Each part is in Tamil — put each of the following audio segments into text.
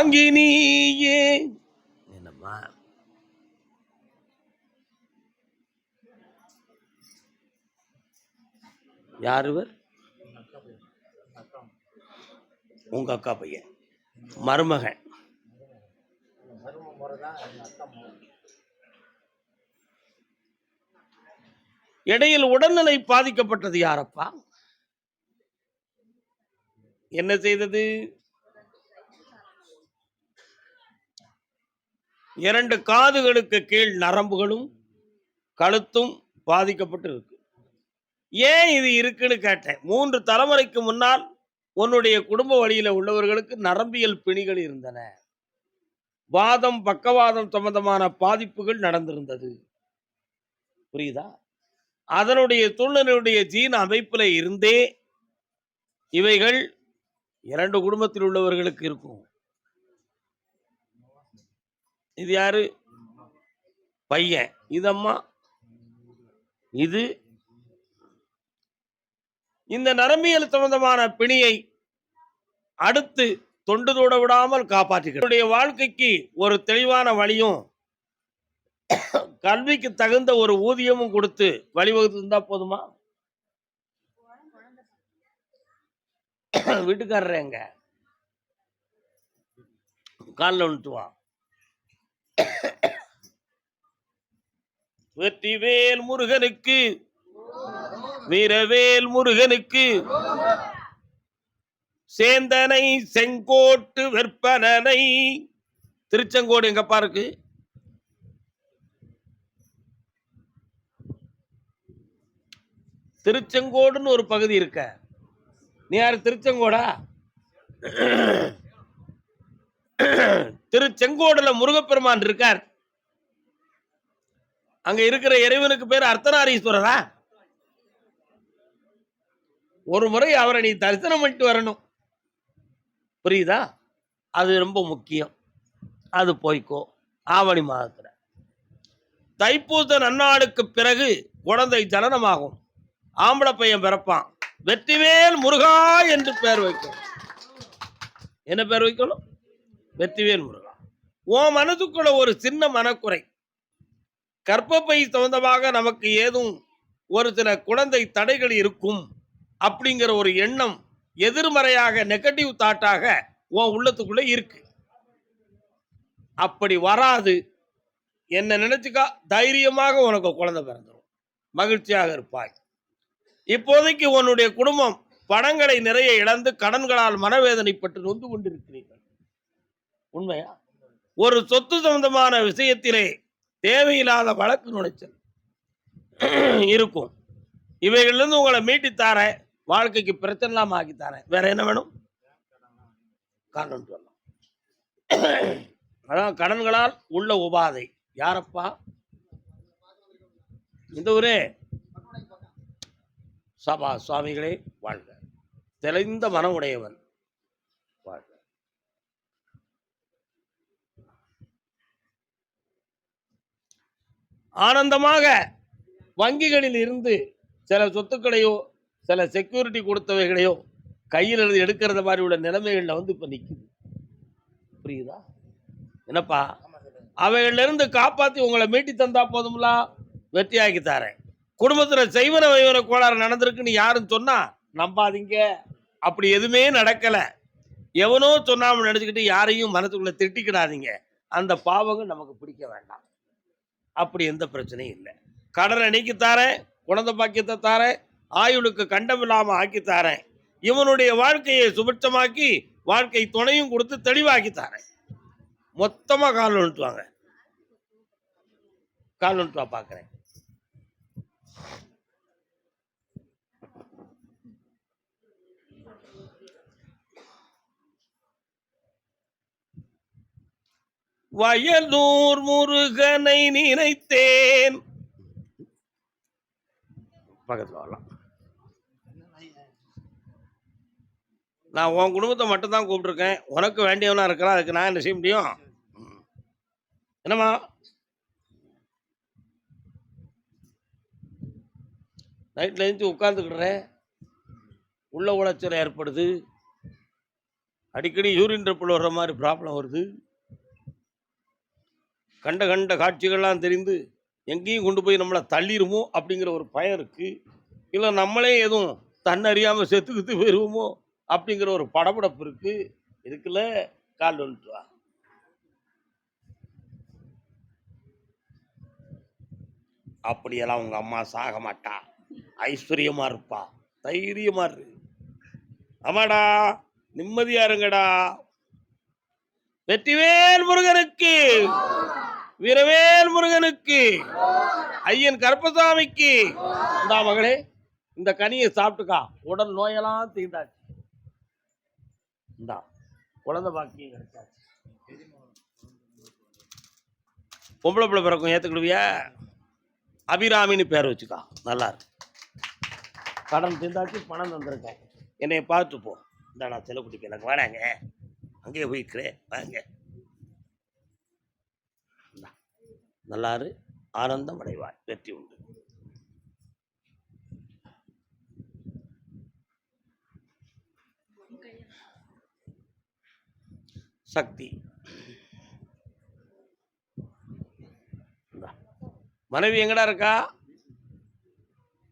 வாங்கி நீயே. என்னம்மா? யாருவர் உங்க அக்கா பையன். மருமகன். இடையில் உடல்நிலை பாதிக்கப்பட்டது யாரப்பா? என்ன செய்தது? இரண்டு காதுகளுக்கு கீழ் நரம்புகளும் கழுத்தும் பாதிக்கப்பட்டு இருக்கு ஏன் இது இருக்குன்னு கேட்டேன். மூன்று தலைமுறைக்கு முன்னால் உன்னுடைய குடும்ப வழியில உள்ளவர்களுக்கு நரம்பியல் பிணிகள் இருந்தன. வாதம் பக்கவாதம் சம்பந்தமான பாதிப்புகள் நடந்திருந்தது. புரியுதா? அதனுடைய சூழ்நிலையுடைய ஜீன் அமைப்புல இருந்தே இவைகள் இரண்டு குடும்பத்தில் உள்ளவர்களுக்கு இருக்கும். இது யாரு? பையன். இதம்மா. இது இந்த நரம்பியல் சம்பந்தமான பிணியை அடுத்து தொண்டு தூட விடாமல் காப்பாற்றுகிறது வாழ்க்கைக்கு ஒரு தெளிவான வழியும் கல்விக்கு தகுந்த ஒரு ஊதியமும் கொடுத்து வழிவகுத்து இருந்தா போதுமா? வீட்டுக்காரர் எங்க? காலில் வந்துட்டு வா. வெற்றிவேல் முருகனுக்கு வீரவேல் முருகனுக்கு சேந்தனை செங்கோட்டு வெற்பனனை. திருச்செங்கோடு எங்கப்பா இருக்கு? திருச்செங்கோடுன்னு ஒரு பகுதி இருக்க. நீ யாரு திருச்செங்கோடா? திருச்செங்கோடுல முருகப்பெருமான் இருக்கார். அங்க இருக்கிற இறைவனுக்கு பேர் அர்த்தநாரீஸ்வரரா? ஒரு முறை அவரை நீ தரிசனம் பண்ணிட்டு வரணும். புரியுதா? அது ரொம்ப முக்கியம். அது போய்க்கோ. ஆவணி மாதத்துல. தைப்பூச நன்னாளுக்கு பிறகு குழந்தை ஜனனமாகும். ஆம்பளை பையன் பிறப்பான். வெற்றிவேல் முருகா என்று பெயர் வைக்கணும். என்ன பெயர் வைக்கணும்? வெற்றிவேல் முருகா. உன் மனதுக்குள்ள ஒரு சின்ன மனக்குறை. கற்பப்பை சம்பந்தமாக நமக்கு ஏதும் ஒரு சில குழந்தை தடைகள் இருக்கும் அப்படிங்கிற ஒரு எண்ணம் எதிர்மறையாக நெகட்டிவ் தாட்டாக உன் உள்ளத்துக்குள்ள இருக்கு. அப்படி வராது. என்ன நினைச்சுக்கா தைரியமாக உனக்கு குழந்தை பிறந்துடும் மகிழ்ச்சியாக இருப்பாய். இப்போதைக்கு உன்னுடைய குடும்பம் பணங்களை நிறைய இழந்து கடன்களால் மனவேதனைப்பட்டு நொந்து கொண்டிருக்கிறீர்கள். உண்மையா? ஒரு சொத்து சம்பந்தமான விஷயத்திலே தேவையில்லாத வழக்கு நுழைச்சல் இருக்கும். இவைகள்லேருந்து உங்களை மீட்டி தாரேன் வாழ்க்கைக்கு பிரச்சனை இல்லாமல் ஆக்கி தரேன் வேற என்ன வேணும்? கடன் சொல்லலாம். அதான் கடன்களால் உள்ள உபாதை. யாரப்பா? இந்த ஊரே. சபா சுவாமிகளே வாழ்க. தெளிந்த மனம் உடையவன் வாழ்க ஆனந்தமாக வங்கிகளில் இருந்து சில சொத்துக்களையோ சில செக்யூரிட்டி கொடுத்தவைகளையோ கையில் இருந்து எடுக்கிறத மாதிரி உள்ள நிலைமைகளில் வந்து இப்போ நிற்கிது புரியுதா? என்னப்பா? அவைகளிலிருந்து காப்பாற்றி உங்களை மீட்டி தந்தா போதும்லா? வெற்றியாக்கி தரேன். குடும்பத்தில் செய்வன வைவன கோளாறு நடந்திருக்குன்னு யாரும் சொன்னா நம்பாதீங்க. அப்படி எதுவுமே நடக்கலை. எவனோ சொன்னாமல் நினச்சிக்கிட்டு யாரையும் மனசுக்குள்ளே திட்டிக்கிடாதீங்க. அந்த பாவங்கள் நமக்கு பிடிக்க வேண்டாம். அப்படி எந்த பிரச்சனையும் இல்லை. கடனை நீக்கி தாரேன் குழந்தை பாக்கியத்தை தாரேன் ஆயுளுக்கு கண்டம் இல்லாமல் ஆக்கி தாரேன். இவனுடைய வாழ்க்கையை சுபிட்சமாக்கி வாழ்க்கை துணையும் கொடுத்து தெளிவாக்கி தாரேன். மொத்தமாக கால் வந்துட்டு கால் வந்துட்டு பார்க்குறேன். வயலூர் முருகனை நினைத்தேன். பக்கத்தில் வரலாம். நான் உன் குடும்பத்தை மட்டும் தான் கூப்பிட்டுருக்கேன். உனக்கு வேண்டியவனா இருக்கிறான். அதுக்கு நான் என்ன செய்ய முடியும்? என்னம்மா? நைட்டில் எழுந்து உட்காந்துக்கிடுறேன் உள்ள உளைச்சல் ஏற்படுது. அடிக்கடி யூரின் ட்ரிப்பில் வர்ற மாதிரி ப்ராப்ளம் வருது. கண்ட கண்ட காட்சிகள்லாம் தெரிந்து எங்கேயும் கொண்டு போய் நம்மளை தள்ளிருமோ அப்படிங்கிற ஒரு பயம் இருக்கு. இல்லை நம்மளே எதுவும் தன்னறியாமல் செத்துக்கிட்டு போயிடுவோமோ அப்படிங்கிற ஒரு படபடப்பு இருக்கு. இதுக்குள்ள கால் வந்துட்டு வா. அப்படியெல்லாம் உங்க அம்மா சாக மாட்டா. ஐஸ்வர்யமாக இருப்பா. தைரியமா இரு. ஆமாடா நிம்மதியா இருங்கடா. வெற்றிவேல் முருகனுக்கு வீரவேல் முருகனுக்கு ஐயன் கருப்பசாமிக்கு. இந்தா மகளே இந்த கனியை சாப்பிட்டுக்கா. உடல் நோயெல்லாம் தீர்ந்தாச்சு. இந்தா குழந்தை பாக்கியம் கிடைச்சாச்சு. பொம்பளை பிள்ளை பிறக்கும் ஏத்துக்கிடுவியா? அபிராமின்னு பேர் வச்சுக்கா. நல்லா இருக்கு. கடன் தீர்ந்தாச்சு பணம் தந்திருக்கேன். என்னைய பார்த்து போ. இந்த நான் எனக்கு வேணாங்க. அங்கேயே போய்க்கிறேன் வாங்க இந்தா. நல்லாறு ஆனந்தம் அடைவாய். வெற்றி உண்டு. சக்தி. இந்தா. மனைவி எங்கடா இருக்கா?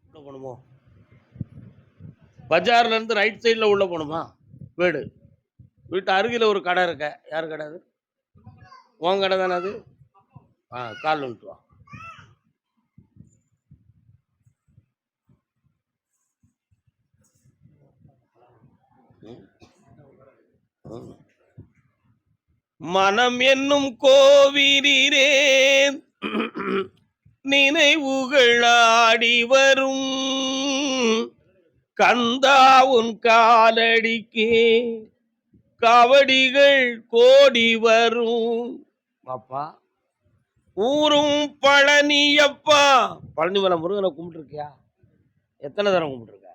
உள்ள போகணுமோ பஜார்ல இருந்து ரைட் சைடில் உள்ள போகணுமா வீடு. வீட்டு அருகில் ஒரு கடை இருக்க. யார் கடை அது? உன் கடை தானே அது? ஆ கால் வந்துட்டு வா. மனம் என்னும் கோவிலிலே நினைவுகள் ஆடி வரும். கந்தா உன் காலடிக்கே கவடிகள் கோடி வரும். பாப்பா. ஊரும் பழனியப்பா. பழனி மலை முருகனை கும்பிட்டுருக்கியா? எத்தனை தரம் கும்பிட்டுருக்க?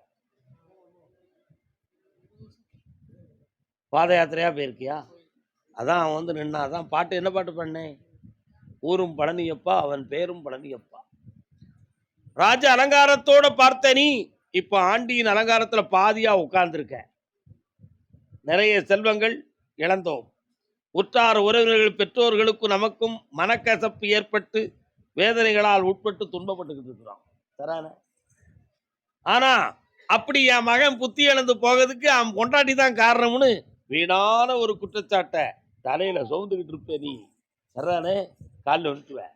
பாத யாத்திரையா போயிருக்கியா? அதான் அவன் வந்து நின்னா அதான் பாட்டு என்ன பாட்டு பண்ணேன் ஊரும் பழனியப்பா அவன் பேரும் பழனியப்பா. ராஜ அலங்காரத்தோட பார்த்த நீ இப்ப ஆண்டியின் அலங்காரத்துல பாதியா உட்கார்ந்துருக்க. நிறைய செல்வங்கள் இழந்தோம். உற்றார் உறவினர்கள் பெற்றோர்களுக்கும் நமக்கும் மனக்கசப்பு ஏற்பட்டு வேதனைகளால் உட்பட்டு துன்பப்பட்டுக்கிட்டு இருக்கிறோம். தரான ஆனா அப்படி என் மகன் புத்தி இழந்து போகிறதுக்கு அவன் கொண்டாடி தான் காரணம்னு வீணான ஒரு குற்றச்சாட்டை தலையில சுமந்துக்கிட்டு இருப்ப நீ. தர்றானே காலில் வந்துட்டுவேன்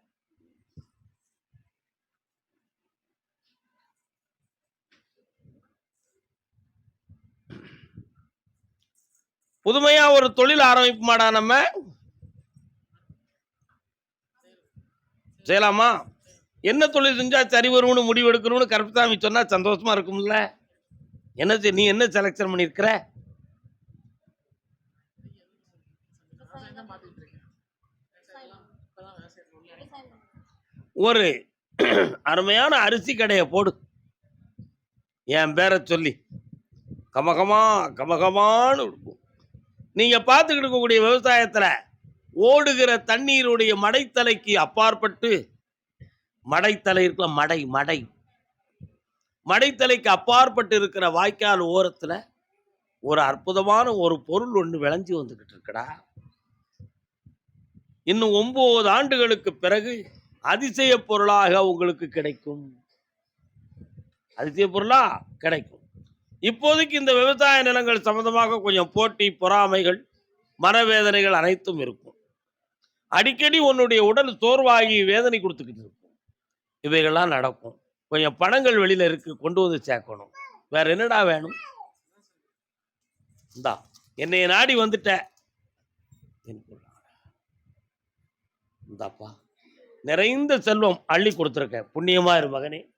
புதுமையா ஒரு தொழில் ஆரம்பிப்புமாடா நம்ம? செய்யலாமா என்ன தொழில் செஞ்சா சரி வரும்னு முடிவு எடுக்கணும்னு கருப்பசாமி சொன்னா சந்தோஷமா இருக்கும்ல? என்ன செய்- நீ என்ன செலக்ஷன் பண்ணிருக்கிற ஒரு அருமையான அரிசி கடையை போடு. என் பேரை சொல்லி. கமகமா கமகமான்னு இருக்கும் நீங்க பார்த்துக்கிட்டு இருக்கக்கூடிய விவசாயத்துல ஓடுகிற தண்ணீருடைய மடைத்தலைக்கு அப்பாற்பட்டு மடைத்தலை இருக்கிற மடை மடை. மடைத்தலைக்கு அப்பாற்பட்டு இருக்கிற வாய்க்கால் ஓரத்துல ஒரு அற்புதமான ஒரு பொருள் ஒன்று விளைஞ்சி வந்துக்கிட்டு இருக்குடா. இன்னும் ஒன்பது ஆண்டுகளுக்கு பிறகு அதிசய பொருளாக உங்களுக்கு கிடைக்கும். அதிசய பொருளா? கிடைக்கும். இப்போதைக்கு இந்த விவசாய நிலங்கள் சம்பந்தமாக கொஞ்சம் போட்டி பொறாமைகள் மனவேதனைகள் அனைத்தும் இருக்கும். அடிக்கடி உன்னுடைய உடல் சோர்வாகி வேதனை கொடுத்துக்கிட்டு இருக்கும். இவைகள்லாம் நடக்கும். கொஞ்சம் பணங்கள் வெளியில இருக்கு கொண்டு வந்து சேர்க்கணும். வேற என்னடா வேணும்? இந்தா என்னைய நாடி வந்துட்ட. இந்தாப்பா நிறைந்த செல்வம் அள்ளி கொடுத்துருக்க புண்ணியமா இரு மகனே.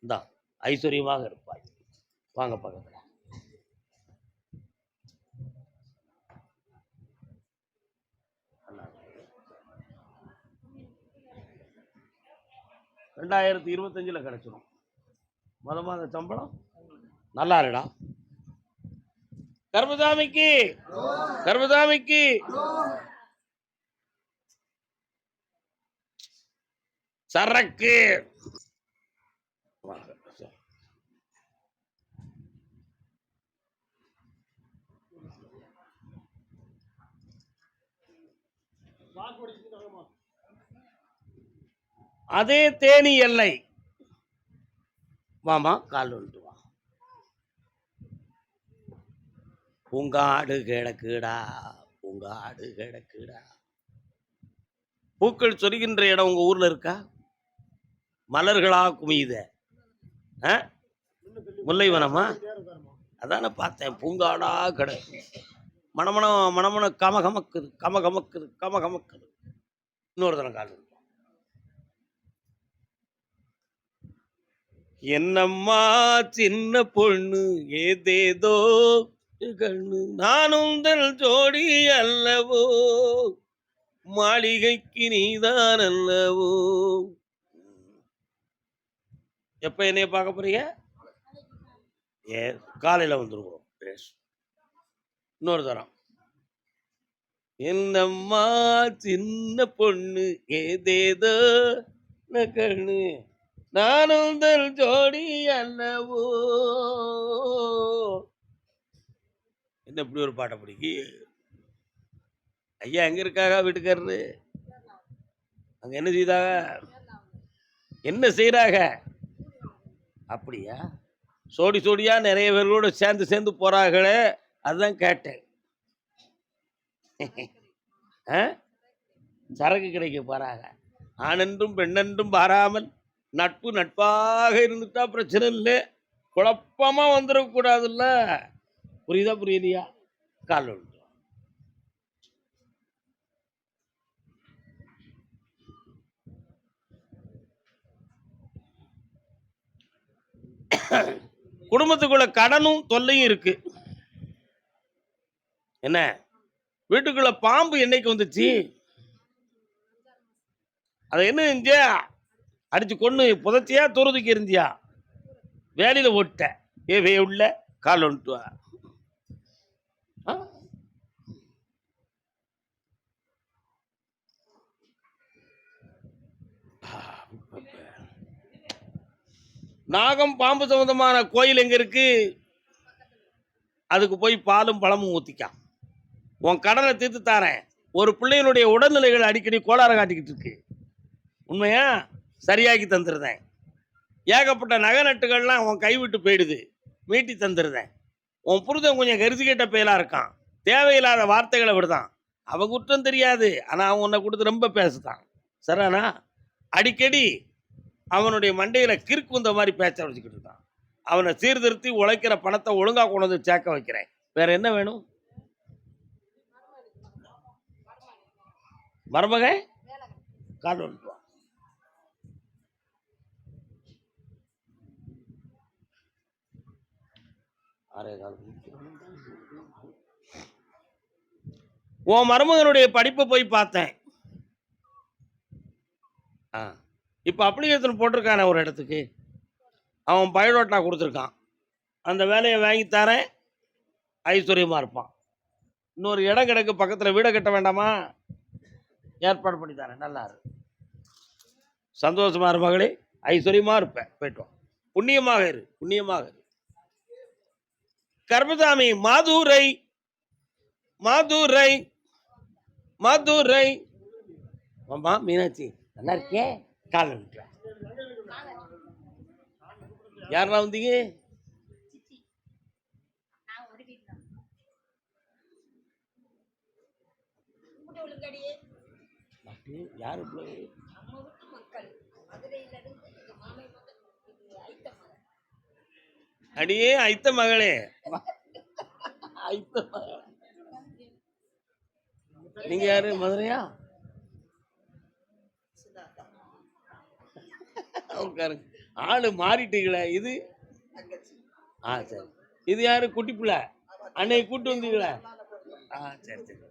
இந்தா ஐஸ்வர்யமாக இருப்பாய். வாங்க பக்கத்தில். ரெண்டாயிரத்தி இருபத்தஞ்சில் கிடைச்சிடும் மொத மாத சம்பளம்? நல்லா இருடா கர்மசாமிக்கு கர்மசாமிக்கு சரக்கு வாங்க, சரி. அதே தேனி எல்லை. வாமா கால் வந்துட்டு வா. பூங்காடு கிடக்குடா பூங்காடு கிடக்குடா. பூக்கள் சொரிகின்ற இடம் உங்க ஊர்ல இருக்கா? மலர்களா குமியுத? ஆ? முல்லைவனமா? அதான பார்த்தேன் பூங்காடா கிடக்கு. மணமண மணமண கமகமக்குது கமகமக்குது கமகமக்குது. இன்னொரு தரம் காது என்னம்மா சின்ன பொண்ணு ஏதேதோ கண்ணு நானும் தன் ஜோடி அல்லவோ? மாளிகைக்கு நீதான் அல்லவோ? எப்ப என்னைய பார்க்க போறீங்க? ஏ காலையில வந்துருவோம். Yes. இன்னொரு தரம். என்னம்மா சின்ன பொண்ணு ஏதேதோ கண்ணு நானும் தன் ஜோடி அல்லவோ. என்ன இப்படி ஒரு பாட்டை பிடிக்கி? ஐயா எங்க இருக்காரா வீட்டுக்காரரு? அங்க என்ன செய்தாக? என்ன செய்யறாங்க அப்படியா? சோடி சோடியா நிறைய பேர்களோட சேர்ந்து சேர்ந்து போறாங்களே அதுதான் கேட்டேன். ஆ? சரக்கு கிடைக்க போறாங்க. ஆணென்றும் பெண்ணென்றும் பாராமல் நட்பு நட்பாக இருந்துட்டா பிரச்சனை இல்லை. குழப்பமாக வந்துடக்கூடாதுல்ல புரியுதா புரியலையா? கால் விட்டு குடும்பத்துக்குள்ள கடனும் தொல்லையும் இருக்குது என்ன? வீட்டுக்குள்ள பாம்பு என்னைக்கு வந்துச்சு? அதை என்ன செஞ்சியா அடிச்சு கொண்டு புதைச்சியா தூரத்துக்கு இருந்தியா வேலையில ஓட்ட ஏ வே உள்ள கால் வந்துட்டு வா. நாகம் பாம்பு சம்பந்தமான கோயில் எங்க இருக்கு? அதுக்கு போய் பாலும் பழமும் ஊத்திக்கா உன் கடனை தீர்த்து தாரேன். ஒரு பிள்ளையினுடைய உடல்நிலைகள் அடிக்கடி கோளாறு காட்டிக்கிட்டு இருக்கு. உண்மையா? சரியாக்கி தந்துருந்தேன் ஏகப்பட்ட நகை நட்டுகள்லாம் உன் கைவிட்டு போயிடுது. மீட்டி தந்துருந்தேன் உன் புரிதம் கொஞ்சம் கரிசி கேட்ட இருக்கான். தேவையில்லாத வார்த்தைகளை விடுதான். அவன் குற்றம் தெரியாது. ஆனால் அவன் உன்னை கொடுத்து ரொம்ப பேசுதான். சரானா அடிக்கடி அவனுடைய மண்டையில் கிறுக்கு வந்த மாதிரி பேச்ச வச்சுக்கிட்டு இருக்கான். அவனை சீர்திருத்தி உழைக்கிற பணத்தை ஒழுங்காக கொண்டு வந்து சேர்க்க வைக்கிறேன். வேற என்ன வேணும்? மருமகை கால் வந்துட்டு உன் மருமகனுடைய படிப்பை போய் பார்த்தேன். ஆ. இப்போ அப்ளிகேஷன் போட்டிருக்கானே ஒரு இடத்துக்கு. அவன் பயோடோட்டா கொடுத்துருக்கான். அந்த வேலையை வாங்கி தரேன். ஐஸ்வர்யமாக இருப்பான். இன்னொரு இடம் கிடக்கு பக்கத்தில் வீடை கட்ட வேண்டாமா? ஏற்பாடு பண்ணி தரேன் நல்லா இருக்கு. சந்தோஷமா இரு மகளே. ஐஸ்வர்யமாக இருப்பேன் போயிட்டோம் புண்ணியமாக இரு. புண்ணியமாக இரு. கர்மசாமி மாதுரை. மாதுரை. மாதுரை. ஆமா மீனாட்சி நல்லா இருக்கே கால் விட்டுறேன் யாரெல்லாம் வந்தீங்க? அப்படியே யாரு பிள்ளை? அடியே ஐத்த மகளே. ஐத்த நீங்க யாரு மதுரையா? உட்காருங்க. ஆளு மாறிட்டீங்களே இது? ஆ சரி. இது யாரு குட்டி பிள்ளை? அன்னைக்கு கூட்டு வந்தீங்களே? ஆ சரி சரி.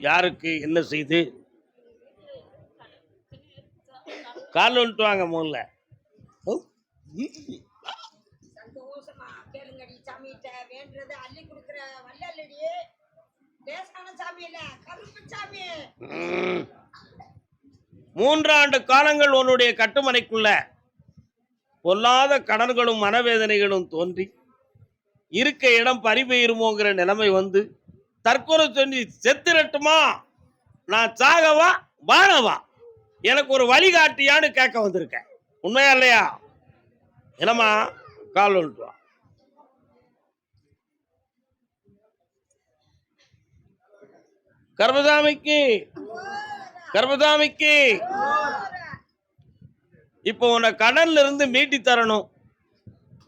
யாருக்கு என்ன செய்து? கால் வந்துட்டு வாங்க முதல்ல. மூன்றாண்டு காலங்கள் உன்னுடைய கட்டுமனைக்குள்ள. பொல்லாத கடன்களும் மனவேதனைகளும் தோன்றி இருக்க இடம் பறிபெயிருமோங்கிற நிலைமை வந்து தற்கொலை சொல்லி செத்துரட்டுமா? நான் சாகவா வாழவா எனக்கு ஒரு வழிகாட்டியான்னு கேட்க வந்திருக்கேன். உண்மையா இல்லையா? என்னம்மா? கால் வந்துட்டு கர்மசாமிக்கு கர்மசாமிக்கு. இப்போ உன்னை கடல்ல இருந்து மீட்டி தரணும்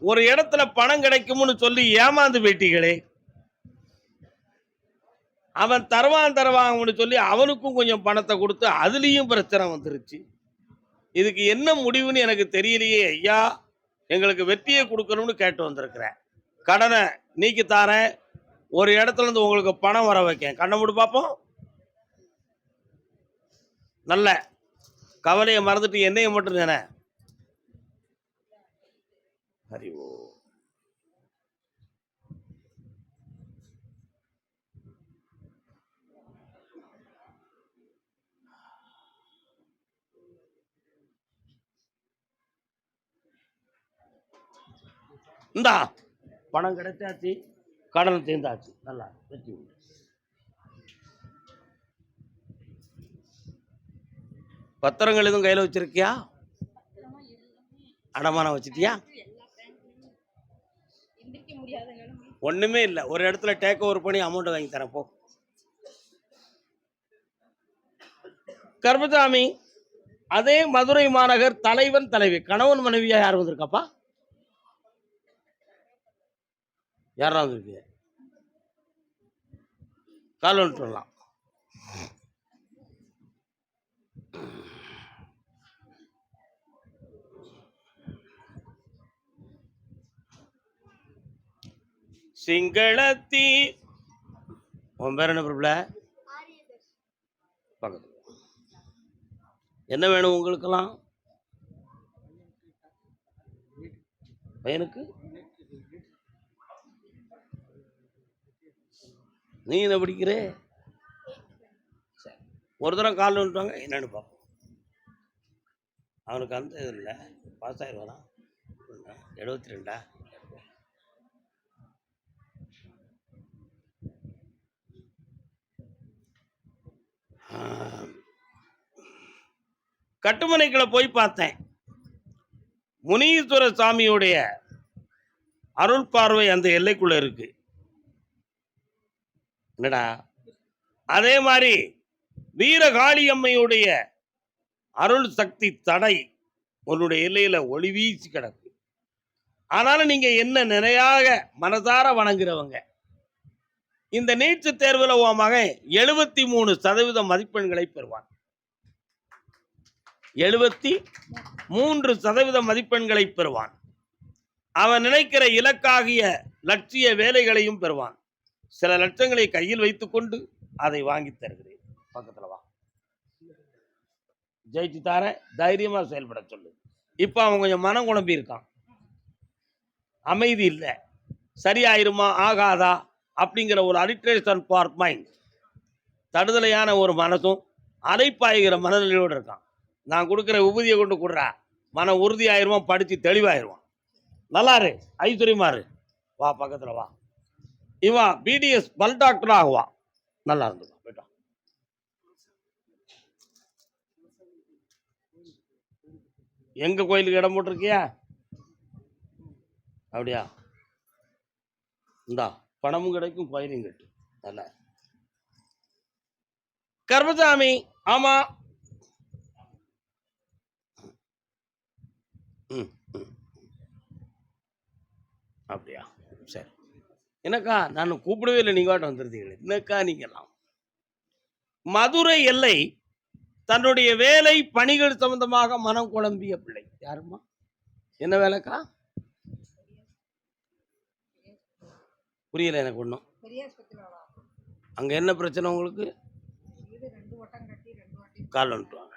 ஒரு இடத்துல பணம் கிடைக்கும்னு சொல்லி ஏமாந்து போயிட்டீங்களே. அவன் தருவான் தருவாங்கன்னு சொல்லி அவனுக்கும் கொஞ்சம் பணத்தை கொடுத்து அதுலேயும் பிரச்சனை வந்துருச்சு. இதுக்கு என்ன முடிவுன்னு எனக்கு தெரியலையே ஐயா. எங்களுக்கு வெற்றியை கொடுக்கணும்னு கேட்டு வந்திருக்கிறேன். கடனை நீக்கி தாரேன். ஒரு இடத்துல இருந்து உங்களுக்கு பணம் வர வைக்கேன். கண்ணை மூடி பார்ப்போம் நல்ல கவலையை மறந்துட்டு என்னைய மட்டும் தானே? இந்தா. பணம் கிடைச்சாச்சு கடன் தீர்ந்தாச்சு. நல்லா வெற்றி உண்டு. பத்திரங்கள் எதுவும் கையில் வச்சிருக்கியா? அடமானம் வச்சிட்டியா? ஒண்ணுமே இல்லை. ஒரு இடத்துல டேக் ஓவர் பண்ணி அமௌண்ட் வாங்கி தரேன் போ. கர்மசாமி அதே மதுரை மாநகர் தலைவன் தலைவி. கணவன் மனைவியா யார் வந்திருக்காப்பா? யாராக வந்திருக்கு கால் வந்துட்டு வரலாம். சிங்களத்தி உன் பேர் என்ன பிரபல? பக்கத்து என்ன வேணும் உங்களுக்கெல்லாம்? பையனுக்கு? நீ என்ன படிக்கிற? சரி ஒரு தடவை காலில் விட்டுவாங்க என்னென்னு பார்ப்போம். அவனுக்கு அந்த இது இல்லை. பாஸ் ஆயிடுவானா எழுபத்தி ரெண்டா கட்டுமனைக்குள்ள போய் பார்த்தேன். முனீஸ்வர சாமியுடைய அருள் பார்வை அந்த எல்லைக்குள்ள இருக்குது என்னடா? அதே மாதிரி வீரகாளியம்மையுடைய அருள் சக்தி தடை உன்னுடைய எல்லையில ஒளி வீசி கிடக்கு. ஆனாலும் நீங்க என்ன நிறையாக மனதார வணங்குறவங்க? இந்த நீட்சி தேர்வில் உன் மகன் எழுபத்தி மூணு சதவீத மதிப்பெண்களை பெறுவான். எழுபத்தி மூன்று சதவீத மதிப்பெண்களை பெறுவான். அவன் நினைக்கிற இலக்காகிய லட்சிய வேலைகளையும் பெறுவான். சில லட்சங்களை கையில் வைத்துக்கொண்டு அதை வாங்கி தருகிறேன். பக்கத்தில் வா. ஜெயிச்சு தாரேன் தைரியமாக செயல்பட சொல்லு. இப்போ அவன் கொஞ்சம் மனம் குழம்பி இருக்கான். அமைதி இல்லை. சரியாயிருமா ஆகாதா அப்படிங்கிற ஒரு அலிட்ரேஷன் ஃபார் மைண்ட் தடுதலையான ஒரு மனசும் அலைப்பாய்கிற மனநிலையோடு இருக்கான். நான் கொடுக்குற உபதியை கொண்டு கொடுறா. மன உறுதியாயிருவான் படித்து தெளிவாயிருவான் நல்லாரு இரு. வா பக்கத்தில் வா. இவன் பிடிஎஸ் பல் டாக்டர் ஆகுவான் நல்லா இருந்துக்கும் போயிட்டான் எங்க கோயிலுக்கு இடம் போட்டிருக்கியா? அப்படியா? இந்தா பணமும் கிடைக்கும் கோயிலும் கட்டு. நல்லா கர்மசாமி ஆமா. ம். அப்படியா? என்னக்கா நான் கூப்பிடவே இல்லை நீங்க வாட்டம் வந்துருந்தீங்களே என்னக்கா நீங்கெல்லாம்? மதுரை எல்லை தன்னுடைய வேலை பணிகள் சம்பந்தமாக மனம் குழம்பிய பிள்ளை. யாரும்மா? என்ன வேலைக்கா? புரியல எனக்கு ஒன்றும் அங்கே என்ன பிரச்சனை உங்களுக்கு? வாட்டி. கால் வந்துட்டு வாங்க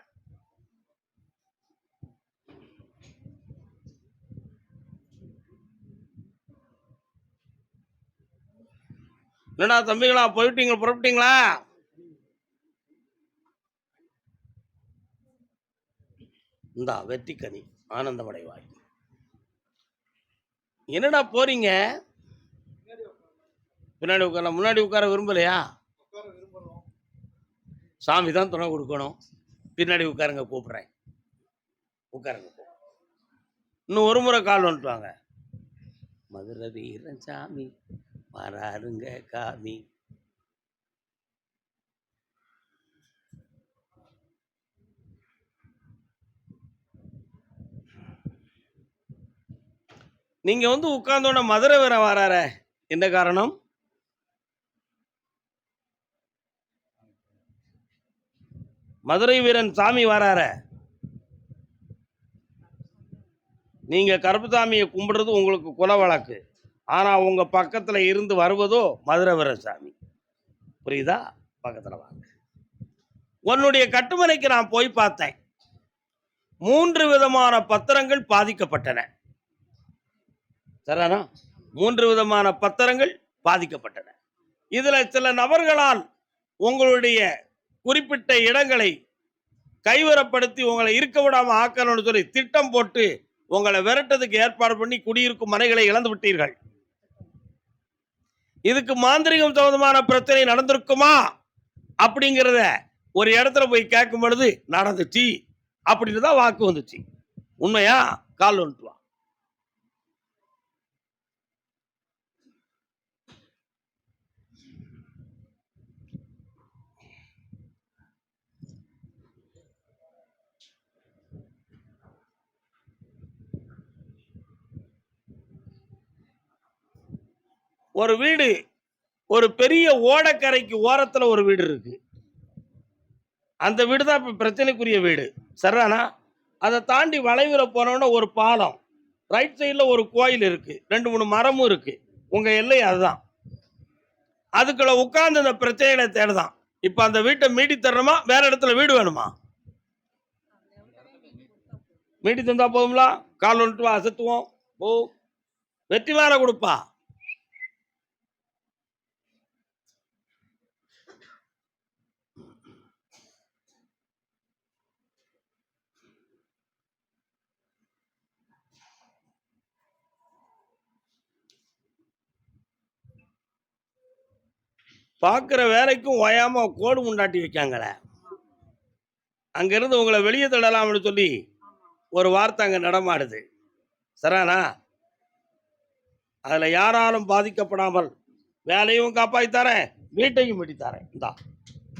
என்னடா தம்பிகளா போயிட்டீங்க புறப்பட்டீங்களா? இந்தா வெற்றிக்கனி ஆனந்தமடைவாய். என்னடா போறீங்க? பின்னாடி உட்கார முன்னாடி உட்கார விரும்பலையா? சாமி தான் துணை கொடுக்கணும். பின்னாடி உட்காருங்க கூப்பிட்றேன். உட்காருங்க இன்னும் ஒரு முறை கால் வந்துட்டு வாங்க. மதுரை வீரன் சாமி. வராருங்க காமி. நீங்க வந்து உட்கார்ந்தோட மதுரை வீரன் வராற என்ன காரணம்? மதுரை வீரன் சாமி வரார. நீங்க கருப்புசாமியை கும்பிடுறது உங்களுக்கு குல வழக்கு ஆனா உங்க பக்கத்துல இருந்து வருவதோ மதுரை சாமி புரியுதா? பக்கத்தில் வாங்க. உன்னுடைய கட்டுமனைக்கு நான் போய் பார்த்தேன். மூன்று விதமான பத்திரங்கள் பாதிக்கப்பட்டன. சரிதானா? மூன்று விதமான பத்திரங்கள் பாதிக்கப்பட்டன. இதில் சில நபர்களால் உங்களுடைய குறிப்பிட்ட இடங்களை கைவரப்படுத்தி உங்களை இருக்க விடாமல் ஆக்கணும்னு சொல்லி திட்டம் போட்டு உங்களை விரட்டதுக்கு ஏற்பாடு பண்ணி குடியிருக்கும் மனைகளை இழந்து விட்டீர்கள் இதுக்கு மாந்திரிகம் சம்பந்தமான பிரச்சனை நடந்திருக்குமா? அப்படிங்கிறத ஒரு இடத்துல போய் கேட்கும் பொழுது நடந்துச்சு. அப்படின்னு தான் வாக்கு வந்துச்சு. உண்மையா? கால் வந்துட்டு வா ஒரு வீடு ஒரு பெரிய ஓடக்கரைக்கு ஓரத்தில் ஒரு வீடு இருக்கு. அந்த வீடு தான் இப்போ பிரச்சனைக்குரிய வீடு. சரிதானா? அதை தாண்டி வளைவில் போனோன்னா ஒரு பாலம். ரைட் சைடில் ஒரு கோயில் இருக்குது ரெண்டு மூணு மரமும் இருக்குது உங்கள் எல்லை அதுதான். அதுக்குள்ள உட்கார்ந்து இந்த பிரச்சனைகளை தேடுதான். இப்போ அந்த வீட்டை மீட்டி தரணுமா? வேற இடத்துல வீடு வேணுமா? மீட்டி தந்தா போதுங்களா கால் வந்துட்டு அசத்துவோம். போ. வெற்றி மேல கொடுப்பா. பார்க்குற வேலைக்கும் ஓயாம கோடு உண்டாட்டி வைக்காங்களே. அங்கிருந்து உங்களை வெளியே தள்ளலாம்னு சொல்லி ஒரு வார்த்தை அங்கே நடமாடுது. சரானா அதில் யாராலும் பாதிக்கப்படாமல் வேலையும் காப்பாற்றி தரேன் வீட்டையும் வெட்டி தரேன். இந்தா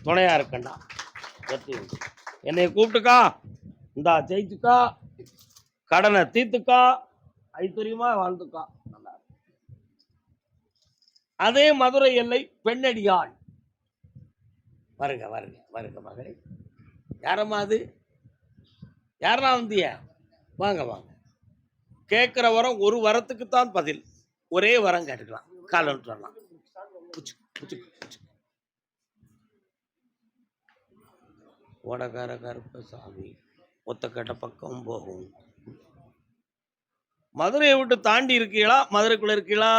துணையாக இருக்கண்டா என்னை கூப்பிட்டுக்கா. இந்தா ஜெயிச்சுக்கா கடனை தீர்த்துக்கா. ஐஸ்வர்யமா வாழ்ந்துக்கா அதே மதுரை எல்லை பெண்ணடியாள். வருங்க வருங்க வருங்க மகளே. யாரம்மா அது? யாரா வந்திய வாங்க வாங்க. கேட்குற வரம் ஒரு வரத்துக்கு தான் பதில். ஒரே வரம் கேட்டுக்கலாம். கால் வந்துட்டு வரலாம். புச்சு, ஓடக்கார கருப்பசாமி ஒத்தக்கட்ட பக்கம் போகும். மதுரையை விட்டு தாண்டி இருக்கீங்களா மதுரைக்குள்ள இருக்கீங்களா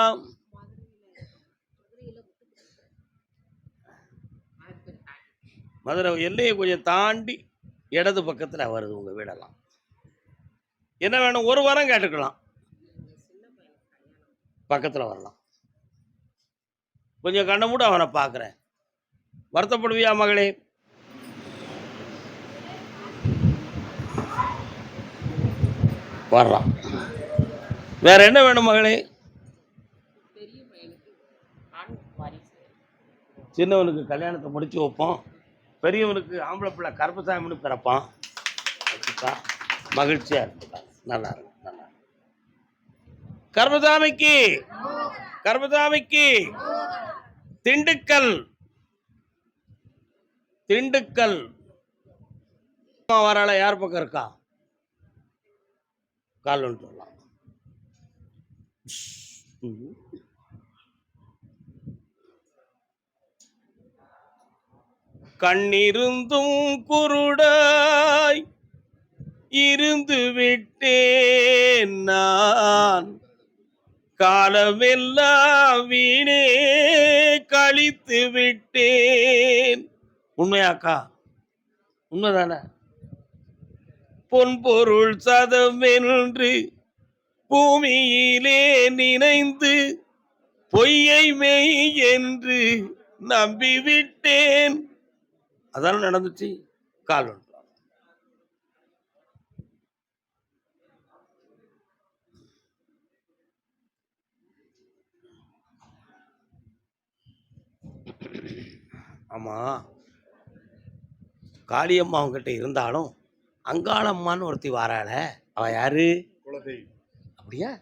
மதுரை எல்லையை கொஞ்சம் தாண்டி இடது பக்கத்தில் வருது உங்கள் வீடெல்லாம். என்ன வேணும்? ஒரு வாரம் கேட்டுக்கலாம். பக்கத்தில் வரலாம். கொஞ்சம் கண்ணை மூட அவனை பார்க்குறேன். வருத்தப்படுவியா மகளே? வர்றான் வேற என்ன வேணும் மகளே? பெரிய பையனுக்கு சின்னவனுக்கு கல்யாணத்தை முடிச்சு வைப்போம். பெரியவனுக்கு ஆம்பளை பிள்ளை கருப்பசாமின்னு பிறப்பான். வச்சுக்கா மகிழ்ச்சியா நல்லா இருக்கும் நல்லா இருக்கு. கருப்பசாமிக்கு கருப்பசாமிக்கு திண்டுக்கல் திண்டுக்கல். வரால யார் பக்கம் இருக்கா? கால் வந்துட்டு வரலாம். கண்ணிருந்தும் குருடாய் இருந்து விட்டேன் நான். காலமெல்லாம் வீணே கழித்து விட்டேன். உண்மையாக்கா? உண்மைதானே? பொன்பொருள் சதம் என்று பூமியிலே நினைந்து பொய்யை மெய் என்று நம்பிவிட்டேன். அதான நடந்துச்சு? கால் வந்துட்டு வா. ஆமா. காளியம்மா அவங்ககிட்ட இருந்தாலும் அங்காளம்மான்னு ஒருத்தி வாராள. அவ யாரு? அப்படியா?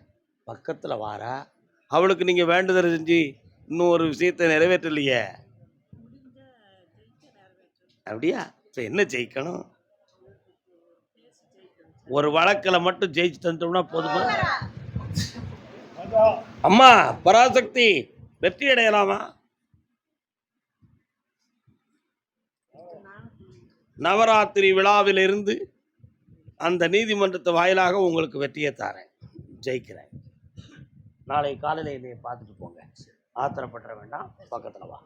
பக்கத்துல வாரா. அவளுக்கு நீங்க வேண்டுதல் செஞ்சு இன்னும் ஒரு விஷயத்தை நிறைவேற்றலையே. அப்படியா? இப்ப என்ன ஜெயிக்கணும்? ஒரு வழக்கில் மட்டும் ஜெயிச்சு தந்தோம்னா போதுமா? அம்மா பராசக்தி வெற்றி அடையலாமா? நவராத்திரி விழாவிலிருந்து அந்த நீதிமன்றத்து வாயிலாக உங்களுக்கு வெற்றியை தாரேன். ஜெயிக்கிறேன். நாளை காலையில் என்னைய பார்த்துட்டு போங்க. ஆத்திரப்பட்டுற வேண்டாம். பக்கத்தில் வா.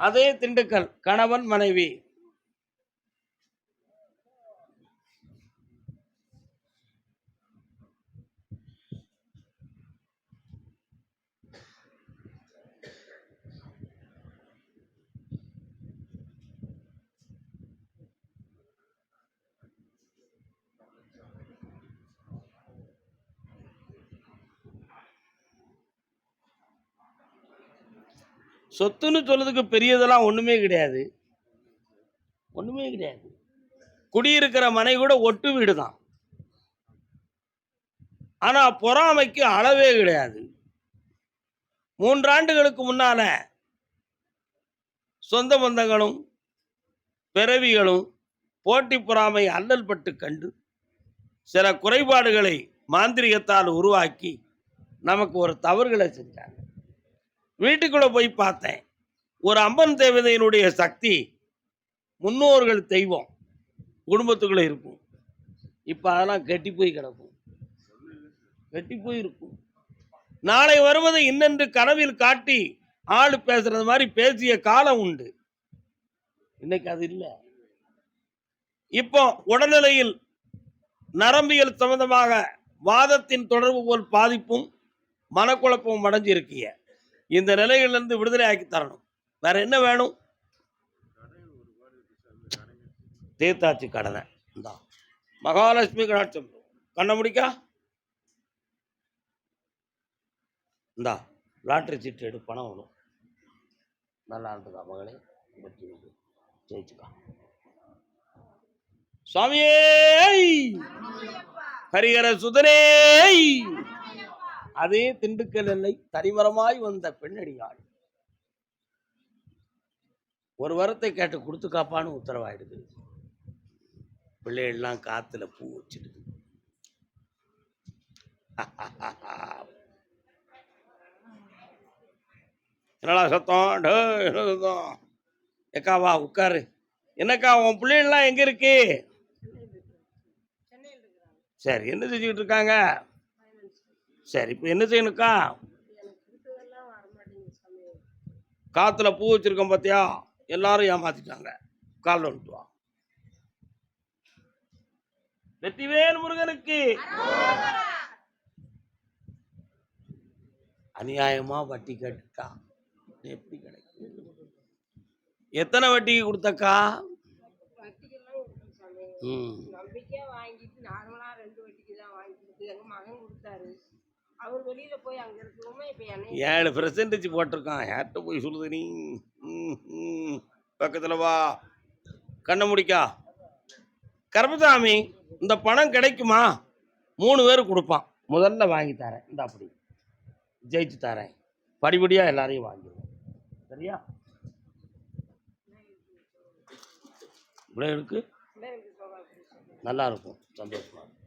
அதே திண்டுக்கல் கணவன் மனைவி. சொத்துன்னு சொல்றதுக்கு பெரியதெல்லாம் ஒன்றுமே கிடையாது. ஒன்றுமே கிடையாது. குடியிருக்கிற மனை கூட ஒட்டு வீடு தான் ஆனால் பொறாமைக்கு அளவே கிடையாது. மூன்றாண்டுகளுக்கு முன்னால சொந்த பந்தங்களும் பிறவிகளும் போட்டி பொறாமை அல்லல் பட்டு கண்டு சில குறைபாடுகளை மாந்திரிகத்தால் உருவாக்கி நமக்கு ஒரு தவறுகளை செஞ்சாங்க. வீட்டுக்குள்ள போய் பார்த்தேன். ஒரு அம்மன் தேவதையினுடைய சக்தி முன்னோர்கள் தெய்வம் குடும்பத்துக்குள்ள இருக்கும். இப்போ அதெல்லாம் கெட்டி போய் கிடக்கும். கெட்டி போய் இருக்கும் நாளை வருவதை இன்னென்று கனவில் காட்டி ஆள் பேசுறது மாதிரி பேசிய காலம் உண்டு. இன்னைக்கு அது இல்லை. இப்போ உடல்நிலையில் நரம்பியல் சம்பந்தமாக வாதத்தின் தொடர்பு போல் பாதிப்பும் மனக்குழப்பமும் அடைஞ்சிருக்கீங்க இந்த நிலையிலிருந்து விடுதலை ஆக்கி தரணும். வேற என்ன வேணும்? தீர்த்தாட்சி கடனை. இந்தா. மகாலட்சுமி கடாட்சம் கண்ண முடிக்கா. இந்தா. லாட்ரி சீட்டு எடு பணம் வரும். நல்லா இருந்துக்கா மகளே. வெற்றி உண்டு. ஜெயிச்சுக்கா. சுவாமியே! ஹரிஹர சுதனே! அதே திண்டுக்கல் எல்லை தனிமரமாய் வந்த பெண்ணடியாள். ஒரு வரத்தை கேட்டு கொடுத்து காப்பான்னு உத்தரவாயிடுது. பிள்ளைகள்லாம் காத்துல பூ வச்சிடுது. என்னடா சத்தம்? சத்தம்? ஏக்கா வா உட்காரு. என்னக்கா உன் பிள்ளைகள்லாம் எங்க இருக்கு. சரி என்ன செஞ்சுக்கிட்டு இருக்காங்க? சரி இப்போ என்ன செய்யணுக்கா? காத்துல பூ வச்சிருக்கோம் பார்த்தியா எல்லாரும் ஏமாத்திட்டாங்க. காலில் வந்துட்டு வெற்றிவேல் முருகனுக்கு. அநியாயமா வட்டி கேட்டுட்டா. எப்படி கிடைக்கும்? எத்தனை வட்டிக்கு கொடுத்தக்கா? நம்பிக்கையா வாங்கிட்டு நார்மலா ரெண்டு வட்டிக்கு தான் வாங்கி எங்க மகன் கொடுத்தாரு. அவர் வெளியில போய் அங்க இருக்கவுமே இப்ப என்னை ஏழு பெர்சன்டேஜ் போட்டிருக்கான். யார்கிட்ட போய் சொல்லுது நீ. பக்கத்துல வா. கண்ணை முடிக்கா. கருப்பசாமி இந்த பணம் கிடைக்குமா? மூணு பேர் கொடுப்பான். முதல்ல வாங்கி தரேன். இந்த அப்படி. ஜெயிச்சு தரேன். படிப்படியா எல்லாரையும் வாங்கிடுவோம் சரியா? சோகா கொடுத்து நல்லா இருக்கும். சந்தோஷமா இருக்கும்.